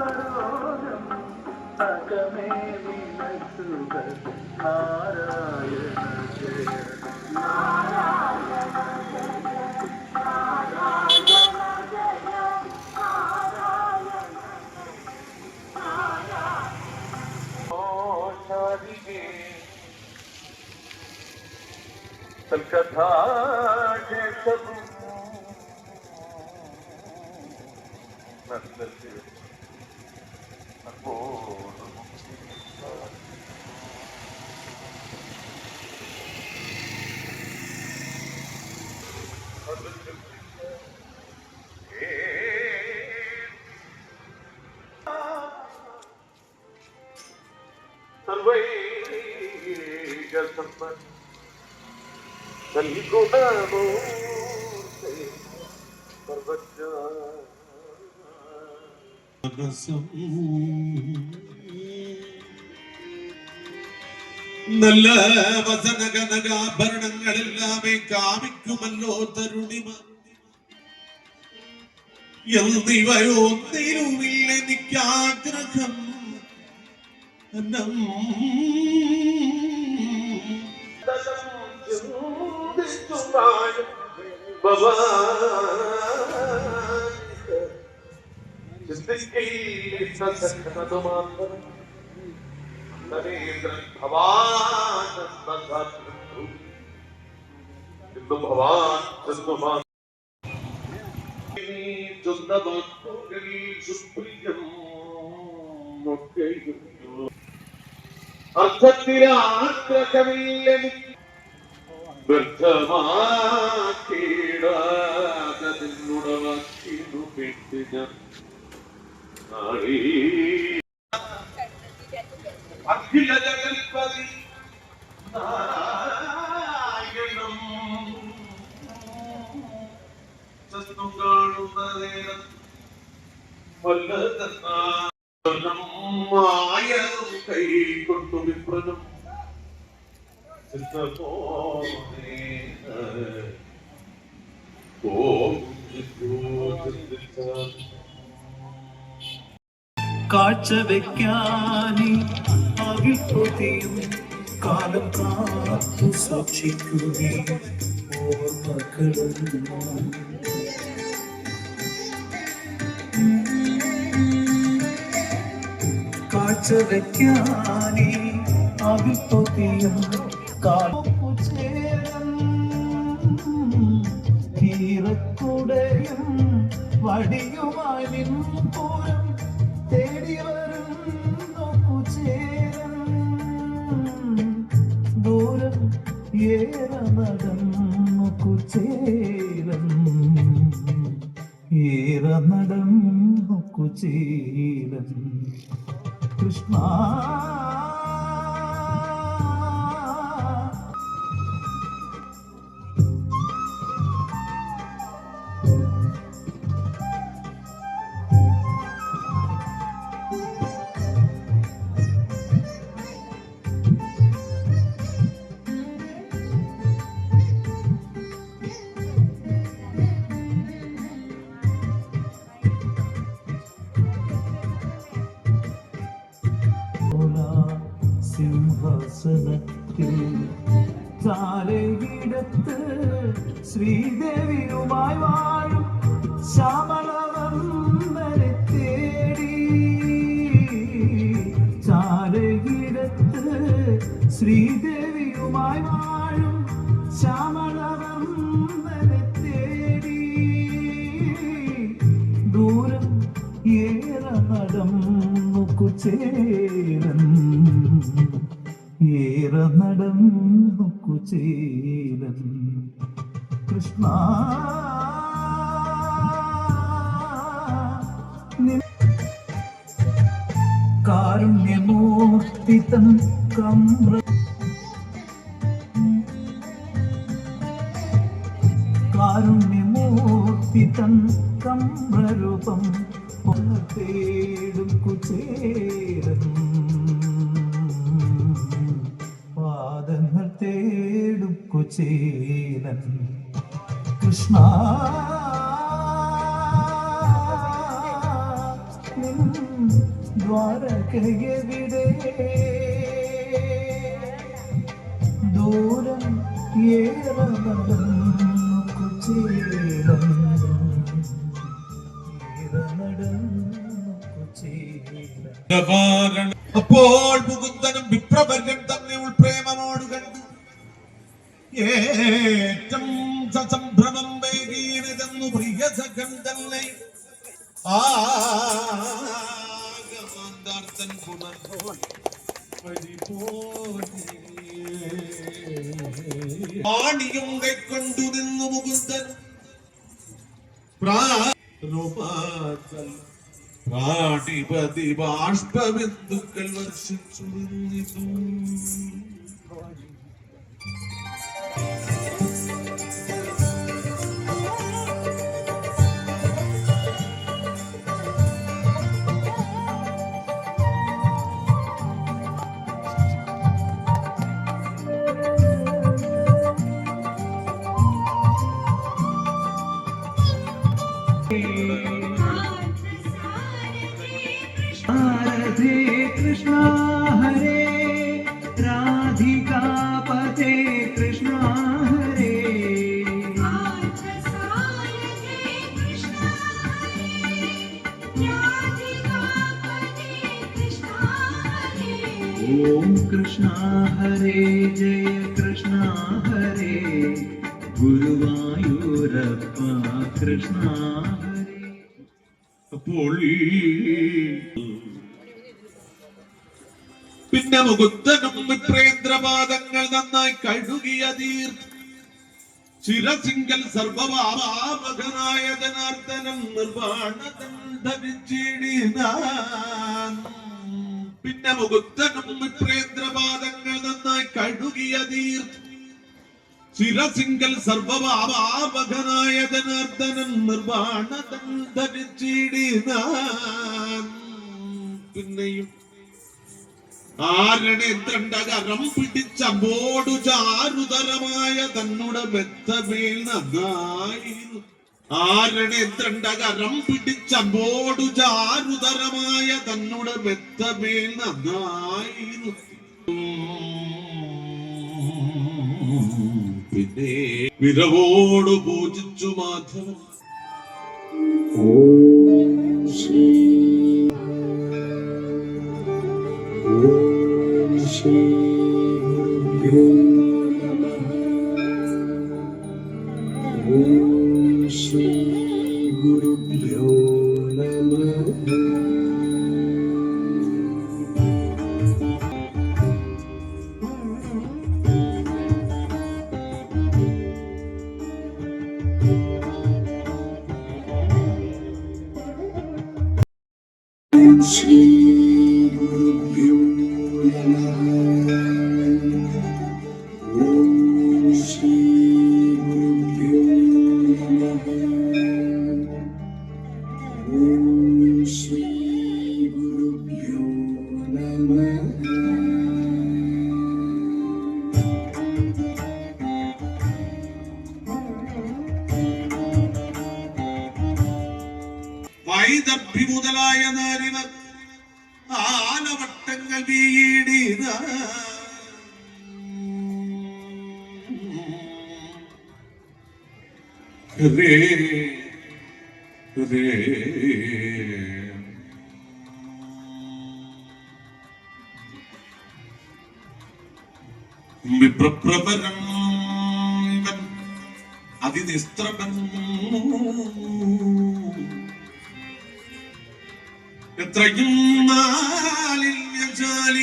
सरोजम् अगमे विनसुभ नारायण നല്ല വസന കനകാഭരണങ്ങളെല്ലാമേ കാമിക്കുമല്ലോ തരുണിമ. എന്നിവയൊന്നിലുമില്ല എനിക്കാഗ്രഹം. ഭവാൻ അർത്ഥത്തിൽ ആഗ്രഹമില്ലെനിക്ക് വ്യർത്ഥമാക്കിയിടാതിനുടവാക്കിനു പെട്ട് ഞാൻ അഖില ജഗൽപതി നാരായണം സത്തു കാണുന്ന നേരം വല്ലതെന്നാലും മായതും കൈ കൊണ്ടു വിപ്രനും. കാഴ്ച വെക്കാനി അവിപ്പൊതിയും കാലം കാത്തു സൂക്ഷിക്കുകേ ഓർമ്മകളും കാഴ്ച വെക്കാനി അവിപ്പൊതിയും തീരക്കുടയും വടിയുമായി നിൻപൂരം തേടി വരും ദൂരം ഏറെ നടന്നു ചേരം ഏറെ നടന്നു സിംഹാസനത്തിൽ ചാലയിടത്ത് ശ്രീദേവിയുമായി വാഴും കാരുണ്യമൂർത്തിതം കമ്രരൂപം ഒന്ന് തേടും കുചേരൻ. പാദങ്ങൾ തേടും കുചേരൻ. കൃഷ്ണ ദ്വാരകയെവിടെ? ദൂരം ഏറെ അപ്പോൾ മുകുന്ദനും വിപ്രവര്യൻ തന്നെ ഉൾപ്രേമമോട് കണ്ടു. ഏറ്റം സസംഭ്രമം വൈകീനതെന്നു പ്രിയ സഖൻ തന്നെ. ആഗമാന്താർത്ഥൻ പുനർ പരിപോണിയും കൈക്കൊണ്ടു ప్రాణోపాచల్ ప్రాణిపతి బాష్ప బిందుకల్ వర్షించు ഓം കൃഷ്ണ ജയ കൃഷ്ണ ഹരേ. ഗുരുവായൂരപ്പ കൃഷ്ണ അപ്പോൾ പിന്നെ മുകുന്ദനും മിത്രേന്ദ്രപാദങ്ങൾ നന്നായി കഴുകിയ ചിരസിംഗൽ സർവഭാവാമകനായ ജനാർദ്ദനം നിർവാണതം ധരിച്ചിടിനാൻ പിന്നെ മുകുന്ദനും മിത്രേന്ദ്രപാദങ്ങൾ നന്നായി കഴുകിയ തീർത്ത് ചിരസിംഗൽ സർവഭാവകനായ ജനാർദ്ദനം നിർവാണദണ്ഡവിച്ചിടിനാൻ പിന്നെയും ആരണേന്ദ്രണ്ടകരം പിടിച്ച ബോഡു ചാരുതരമായ തന്നുടെ നന്നായിരുന്നു. ആരണെ പിടിച്ച പിടിച്ചമ്പോടു ചാരുതരമായ തന്നുടെ മെത്തമേൽ നന്നായിരുന്നു പിന്നെ വിരവോട് പൂജിച്ചു മാധവൻ. श्रीगुरुभ्यो नमः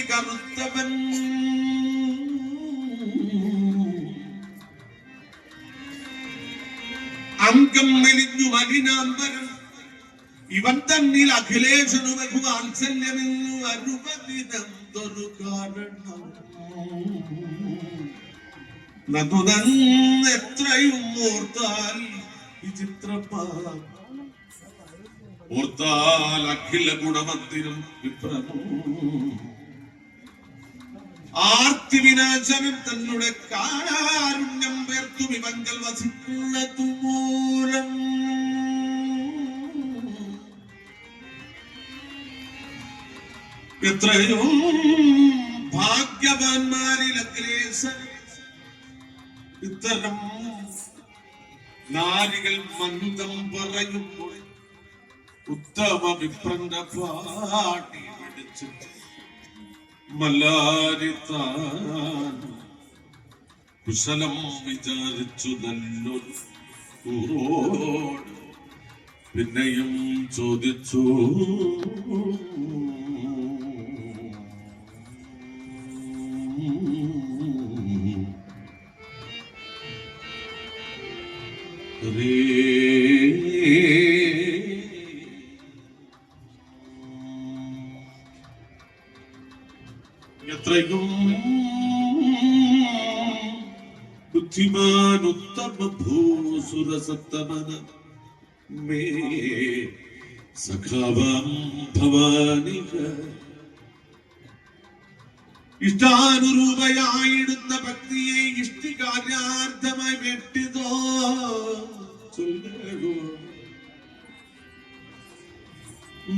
കറുത്തവൻ. അംഗം മെലിഞ്ഞു മലിനാംബരം ഇവൻ തന്നിൽ അഖിലേഷനു അഖിലേശനു ബഹുവാത്സല്യമെന്നു അരുപതിനന്തൊരു കാരണം. എത്രയും ഓർത്താൽ വിചിത്രപ്പാ ഓർത്താൽ അഖില ഗുണമന്ദിരം വിപ്രമോ. ആർത്തി വിനാശനം തന്നുടെ കാരുണ്യം പേർത്തു വിമങ്കൽ വസിക്കുന്നതു മൂലം എത്രയോ ഭാഗ്യവാന്മാരിൽ അഗ്രേസൻ ഇത്തരം നാരികൾ മന്ദം പറയുമ്പോൾ ഉത്തമ വിപ്രന്റെ പാടി പിടിച്ചിട്ട് മല്ലാരിത്താൻ കുശലം വിചാരിച്ചു നല്ലൊരു കൂറോട് പിന്നെയും ചോദിച്ചു സഖാവാം ഭവാനിക ഇഷ്ടാനുരൂപയായിടുന്ന ഭക്തിയെ ഇഷ്ടികാര്യാർത്ഥമായി വെട്ടിതോ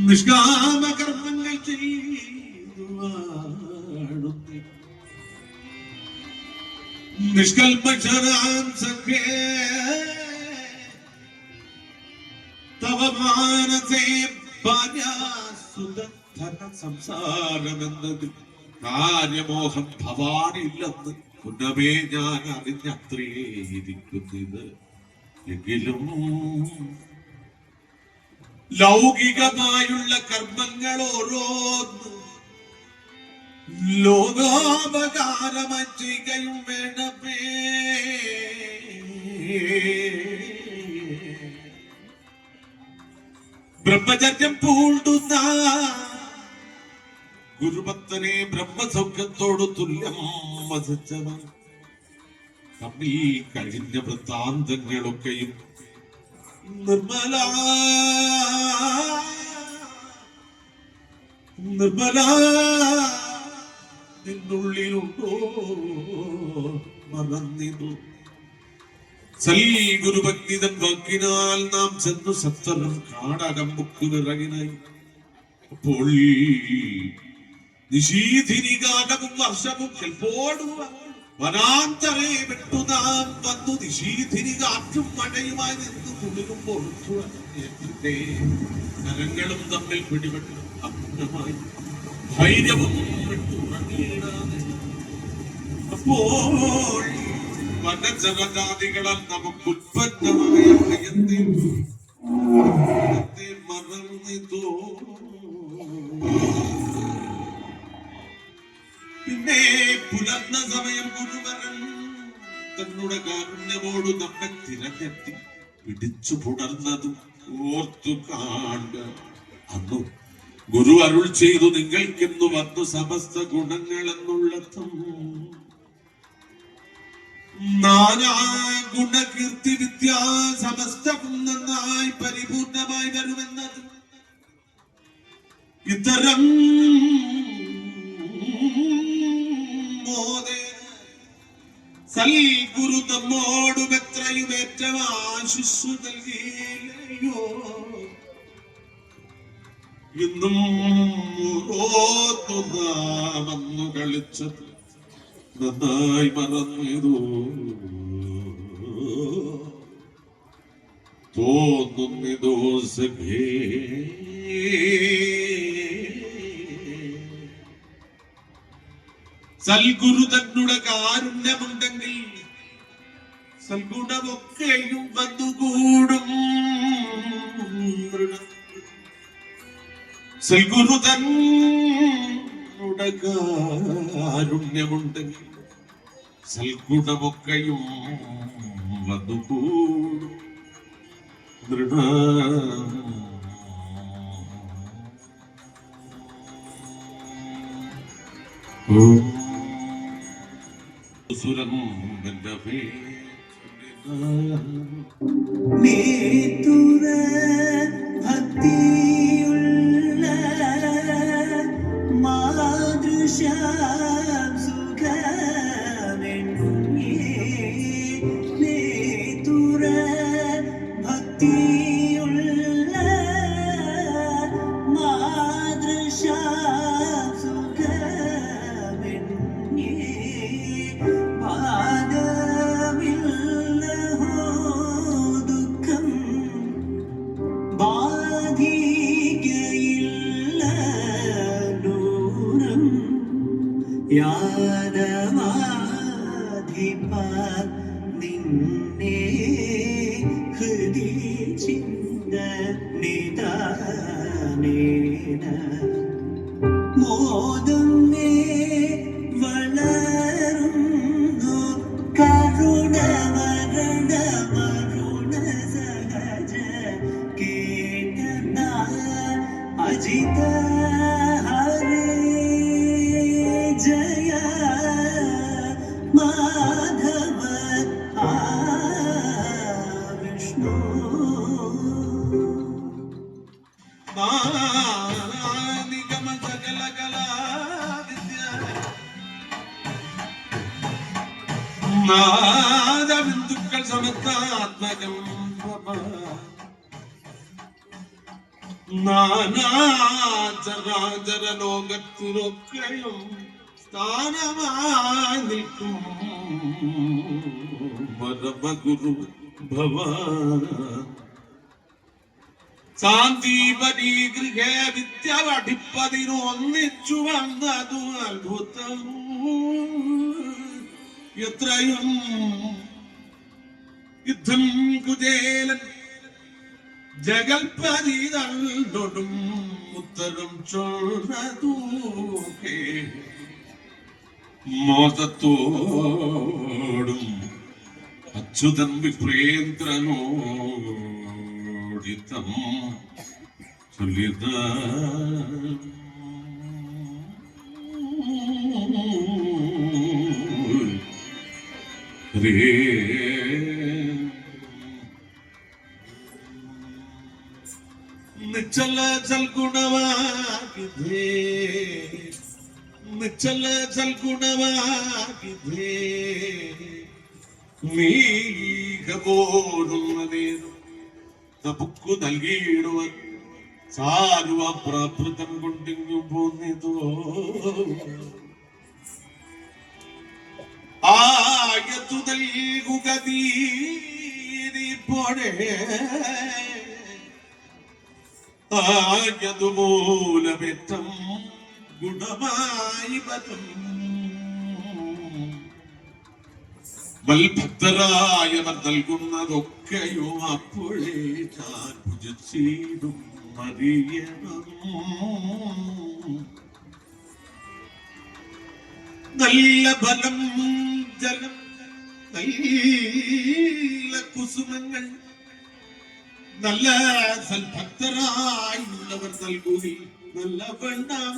നിഷ്കാമ കർമ്മങ്ങൾ ചെയ്തു വാഴുന്നു നിഷ്കൽമക്ഷരാം സഖ്യേ. തവ മാനസേ ഭാര്യാസുധന സംസാരമെന്നത് കാര്യമോഹം ഭവാനില്ലെന്ന് പുനമേ ഞാൻ അറിഞ്ഞത്രേ ഇരിക്കുന്നത് എങ്കിലും ലൗകികമായുള്ള കർമ്മങ്ങൾ ഓരോന്ന് ലോകാപകാരമറ്റുകയും വേണമേ. ബ്രഹ്മചര്യം പൂണ്ടുന്ന ഗുരുഭക്തനെ ബ്രഹ്മസൗഖ്യത്തോട് തുല്യം വസിച്ചവൻ. തമ്മിൽ കഴിഞ്ഞ വൃത്താന്തങ്ങളൊക്കെയും നിർമ്മല നിർമ്മല നിന്നുള്ളിലുണ്ടോ മറന്നിതു സൽഗുരുഭക്തിതൻ വാക്കിനാൽ നാം ചെന്നു സത്വരം കാടകം മുക്കു വിറകിനായി അപ്പോൾ നിശീധിനികാലവും വർഷവും ചെൽപ്പോടും വനാന്തരെ വിട്ടു നാം വന്നു നിശീധിനി കാറ്റും മഴയുമായി നിന്ന് കുളിരും പൊറുത്തു നരങ്ങളും തമ്മിൽ പിടിപെട്ടു അപ്പുറമായി ധൈര്യവും അപ്പോൾ വനജനജാതികളാൽ നമുക്ക് ഉത്പന്നമായ ഭയത്തെ മറന്നിതോ പിന്നെ പുലർന്ന സമയം ഗുരുവരൻ തന്നുടെ കാരുണ്യമോട് നമ്മെ തിരഞ്ഞെത്തി പിടിച്ചു പുണർന്നതും ഓർത്തു കാണ്ട. അന്നു ഗുരു അരുൾ ചെയ്തു നിങ്ങൾക്കെന്നു വന്നു സമസ്ത നാനാ ഗുണകീർത്തി വിദ്യ സമസ്തവും നന്നായി പരിപൂർണമായി വരുമെന്നത്. ഇത്തരം സൽഗുരു നമ്മോടും എത്രയും ഏറ്റവും ആശിസ്സു നൽകിയില്ലയോ? ഇന്നും ഓർത്തു നാമെന്നു കളിച്ചത്. നന്നായി മറന്നിരു തോന്നുന്നിതോ സഖേ സൽഗുരു തന്നുടെ കാരുണ്യമുണ്ടെങ്കിൽ സൽഗുണമൊക്കെയും വന്നുകൂടും. സൽഗുരു തന്നുടെ കാരുണ്യമുണ്ടെങ്കിൽ സൽഗുണമൊക്കെയും വന്നുകൂടും. ദൃഢ. നീ തുറ നേതുര Yeah. നാനാചരാചര ലോകത്തിലൊക്കെയും നിൽക്കും. ഭവ ഗൃഹേ വിദ്യ പഠിപ്പതിനു ഒന്നിച്ചു വന്നതു അത്ഭുതം. എത്രയും യുദ്ധം കുചേലൻ ജഗൽപതി തന്നൊടും ഉത്തരം ചൊന്നതു മോദത്തോടും അച്യുതൻ വിപ്രേന്ദ്രനോടിത്തം ചൊല്ലിത. നിച്ചല ചൽഗുണവാകിധേ നിച്ചല ചൽഗുണവാകിധേ നീക പോരുന്നതേനും തപുക്കു നൽകിയിടുവൻ സാരുവ പ്രാകൃതം കൊണ്ടിങ്ങു പോന്നിതോ ആയതു നൽകുക നീപ്പോഴേ ആയതു മൂലമേറ്റം ഗുണമായി വരും. വൽഭക്തരായവർ നൽകുന്നതൊക്കെയോ അപ്പോഴേ താൻ ഭുജിച്ചിടും അറിയണം. നല്ല ബലം ജലം നല്ല കുസുമങ്ങൾ നല്ല സൽഭക്തരായുള്ളവർ നൽകുകി നല്ല വണ്ണം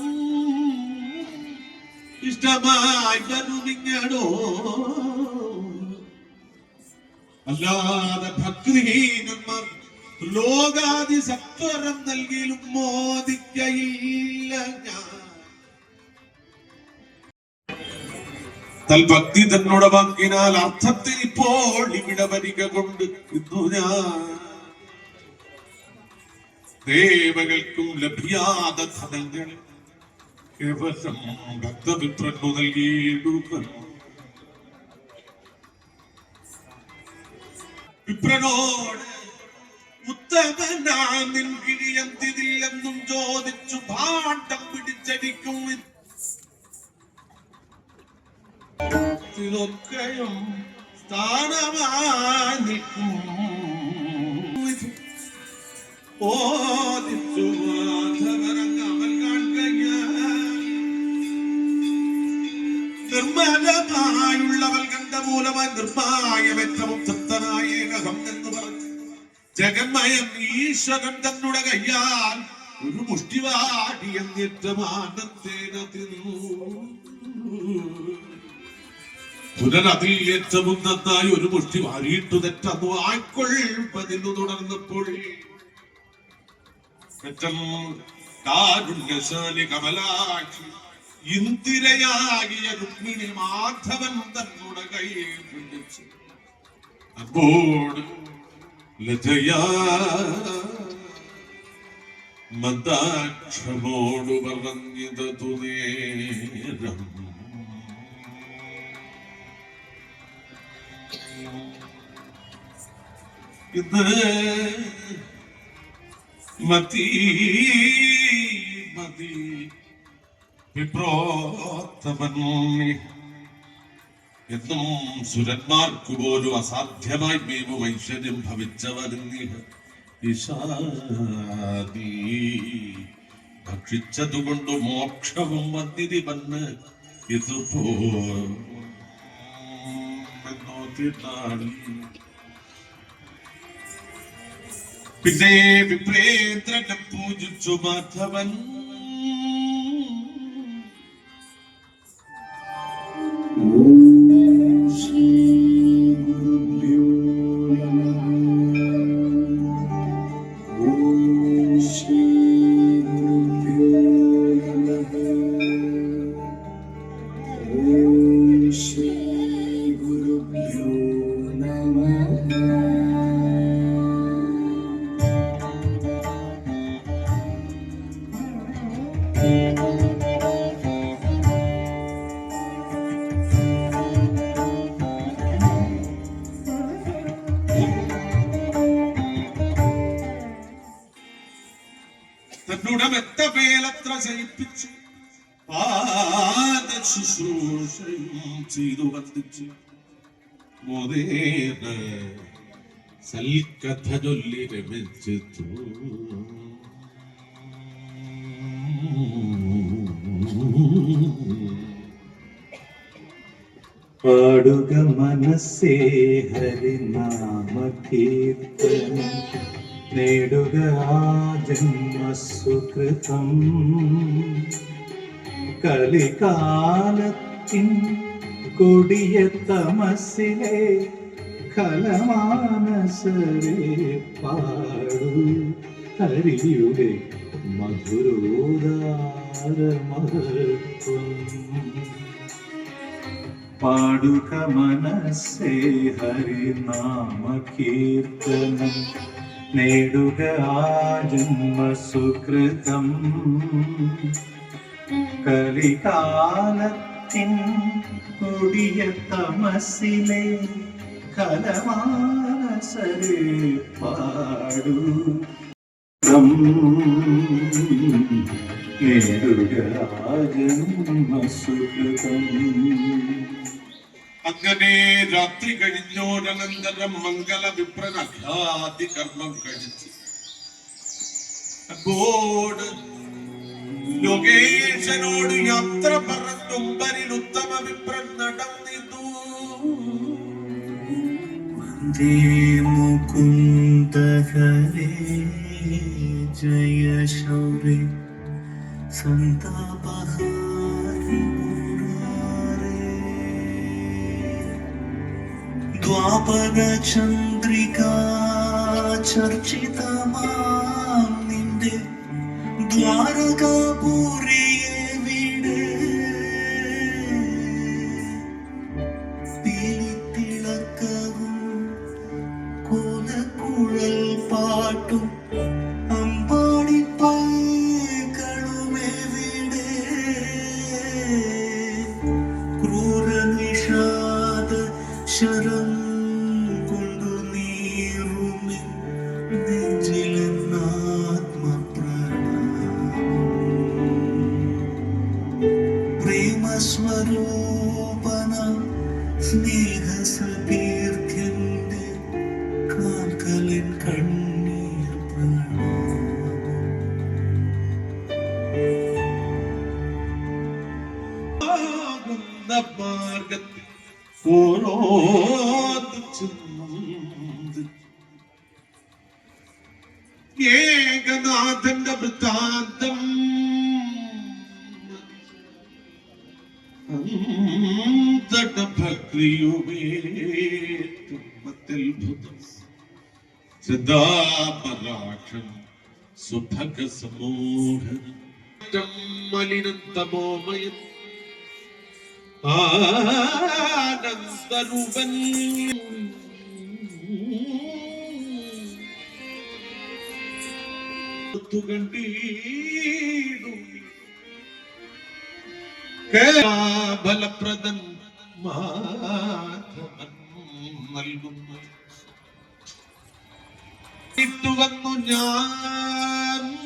ഇഷ്ടമായി നിങ്ങളോ അല്ലാതെ ഭക്തിഹീനന്മാർ ലോകാതി സത്വരം നൽകിയിലും മോദിക്കയില്ല ഞാൻ. തൽഭക്തി തന്നോട് വാങ്ങിനാൽ അർത്ഥത്തിൽ ഇപ്പോൾ ഇവിടെ വരിക കൊണ്ട് ഇന്നു ഞാൻ ദേവകൾക്കും ലഭ്യാത ധനങ്ങൾ കേവലം ഭക്തവിപ്രന്നു നൽകിയിടുക വിപ്രനോട് ഉത്തമനാ നിൻകിഴിയന്തിരില്ലെന്നും ചോദിച്ചു ഭാണ്ഡം പിടിച്ചടിക്കും ൊക്കെയും സ്ഥാനമായി നിൽക്കും. ഓദിച്ചു കണ്ട മൂലമായി നിർമ്മായമേറ്റവും തൃപ്തനായ ഏകഹം എന്ന് ജഗന്മയം ഈശ്വരൻ തന്നുടെ കയ്യാൽ ഒരു മുഷ്ടിവാടി എന്നിട്ട് തിന്നു പുനരതിൽ ഏറ്റവും നന്നായി ഒരു മുഷ്ടി വാരിയിട്ടു തെറ്റന്നു. ആയിക്കൊള്ളുന്നതിന്നു തുടർന്നപ്പോൾ. ഏറ്റം കാരുണ്യശാലി കമലാക്ഷി ഇന്ദിരയാകിയ രുക്മിണി മാധവൻ തന്നുടെ കയ്യിൽ പിടിച്ചു. അപ്പോട് ലജയാ മന്ദാക്ഷമോട് പറഞ്ഞതു ഇത് മതി മതി. വിപ്രോത്തമൻ എന്നും സുരന്മാർക്ക് പോലും അസാധ്യമായി മേവും ഐശ്വര്യം ഭവിച്ചവരുന്നി ഇഷാദി ഭക്ഷിച്ചതുകൊണ്ട് മോക്ഷവും വന്നിതി വന്ന് ഇതുപോ പിന്നെ വിപ്രേന്ദ്രനെ പൂജിച്ചു മാധവൻ. തന്നോട് മെത്ത മേലത്ര ശയിപ്പിച്ചു പാദ ശുശ്രൂഷയും ചെയ്തു വന്ദിച്ചു. മോദേന സൽക്കഥ ചൊല്ലി രമിച്ചു പാടുക മനസ്സേ ഹരിനാമ കീർത്തനം നേടുക ജന്മസുകൃതം കളികാലത്തിൻ കൊടിയ തമസിലെ കലമാനസരെ പാടു. ഹരിയുടെ മധുരോദാരമഹത്വം. പാടുക മനസ്സേ ഹരിനാമ കീർത്തനം നേടുക ആ ജന്മസുകൃതം കലികാലത്തിൻ കൊടിയ തമസിലെ കലമാനസരെ പാടു. നേടുക ആ ജന്മസുകൃതം അങ്ങനെ രാത്രി കഴിഞ്ഞോടനന്തരം മംഗള അഘാതി കർമ്മം കഴിച്ചു. അപ്പോട് ലോകേശനോട് യാത്ര പറഞ്ഞുംബരിൽ ഉത്തമ വിപ്രൻ നടന്നിതു. വന്ദേ മുകുന്ദ ഹരേ ജയ ശൗരി. സന്താപഹാരി ദ്വാപര ചന്ദ്രിക ചർച്ചിതമാം നിന്റെ ദ്വാരകാപുരിയെ ആകുന്ന മാർഗത്തിൽ ഓരോന്ന് ചെന്നത് ഏകനാഥന്റെ വൃത്താന്തം. ഭക്തിയുമേറ്റുമത്യത്ഭുതം സിദ്ധാപരാക്ഷം സുഭഗ സമൂഹം മലിനന്തമോമയം ആനന്ദരൂപൻ. ഫലപ്രദൻ മാധവൻ നൽകുന്നു. ഇട്ടുവന്നു ഞാൻ.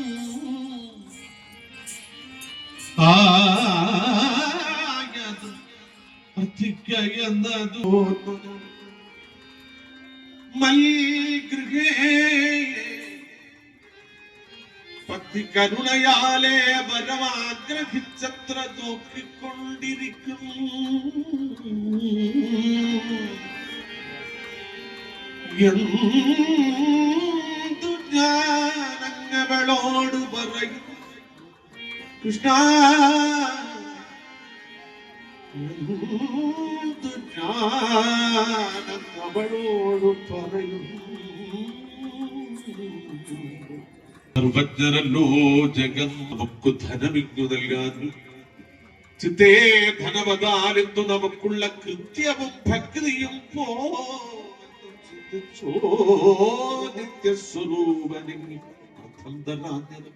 ആയത് അധികയെന്നതു മൽഗൃഹേ ഭക്തി എന്തു ഞാനങ്ങവളോട് പറയും? കൃഷ്ണ സർവജ്ഞരല്ലോ ജഗൻ നമുക്ക് ധനമിങ്ങു നൽകാൻ. ചിത്തേ ധനവതാലെന്തു നമുക്കുള്ള കൃത്യവും ഭക്തിയും പോ ചിന്തിച്ചോ നിത്യസ്വരൂപനിൽ അർത്ഥം തരാഞ്ഞത്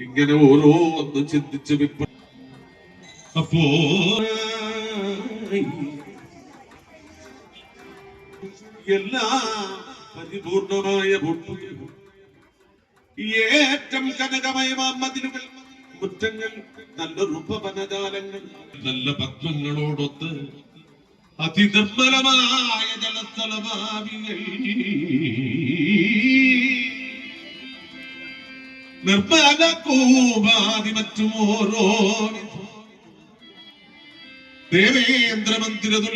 ഇങ്ങനെ ഓരോന്ന് ചിന്തിച്ച് വിപ്പ എല്ലാം പരിപൂർണമായ ഏറ്റം കനകമയമാം മതിലുകൾ മുറ്റങ്ങൾ നല്ല റുപവനജാലങ്ങൾ നല്ല പത്മങ്ങളോടൊത്ത് അതിനിർമ്മലമായ ജലസ്ഥലഭാവികൾ നിർമ്മല കോപാതി മറ്റുമോരോ ഓരോ ദേവേന്ദ്ര മന്ദിരതുൽ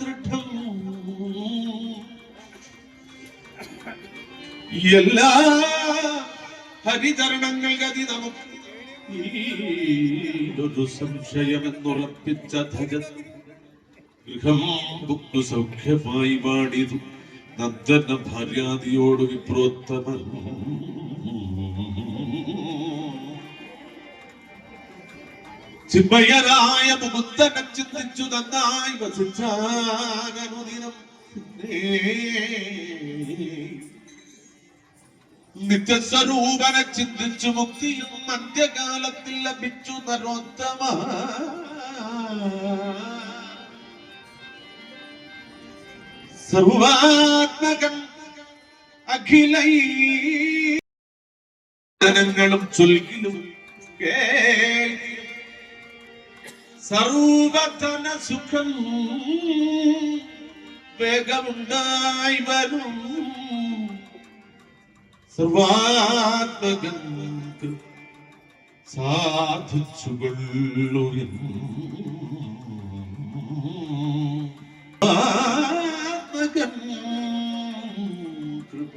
ദൃഢം എല്ലാ ഹരിചരണങ്ങൾ ഗതി നമുക്ക് ഒരു സംശയമെന്നുറപ്പിച്ച ധജൻ ഗൃഹം ബുക്ക് സൗഖ്യമായി വാണിതു. നന്ദന ഭാര്യാദിയോട് വിപ്രോത്തമൻ. ചിന്മയരായ മുകുന്ദനെ ചിന്തിച്ചു നന്നായി വസിച്ചാനുദിനം നിത്യസ്വരൂപനെ ചിന്തിച്ചു മുക്തിയും അന്ത്യകാലത്തിൽ ലഭിച്ചു നരോത്തമ. സർവാത്മകൻ അഖിലൈ. ചൊൽകിലും കേൾക്കിലും സർവധന സുഖം വേഗമുണ്ടായി വരും സർവാത്മകൻ സാധിച്ചുകൊള്ളു ആത്മകൻ കൃപ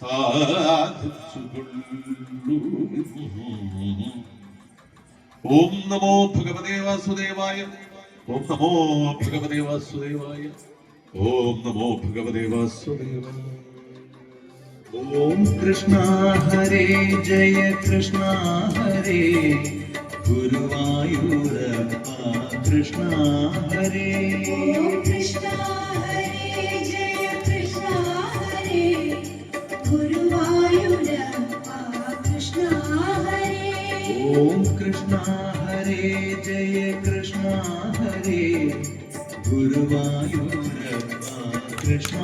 സാധിച്ചുകൊള്ളു ഓം നമോ ഭഗവതേ വാസുദേവായ ഓം നമോ ഭഗവതേ വാസുദേവായ ഓം നമോ ഭഗവതേ വാസുദേവായ. ഓം കൃഷ്ണ ഹരേ ജയ കൃഷ്ണ ഹരേ ഗുരുവായൂരപ്പ കൃഷ്ണ ഹരേ. ഓം കൃഷ്ണ ഹരേ ജയ കൃഷ്ണ ഹരേ ഗുരുവായൂരപ്പ കൃഷ്ണ ഹരേ. ഓം കൃഷ്ണ ഹരേ ജയ കൃഷ്ണ ഹരേ ഗുരുവായൂരപ്പ കൃഷ്ണ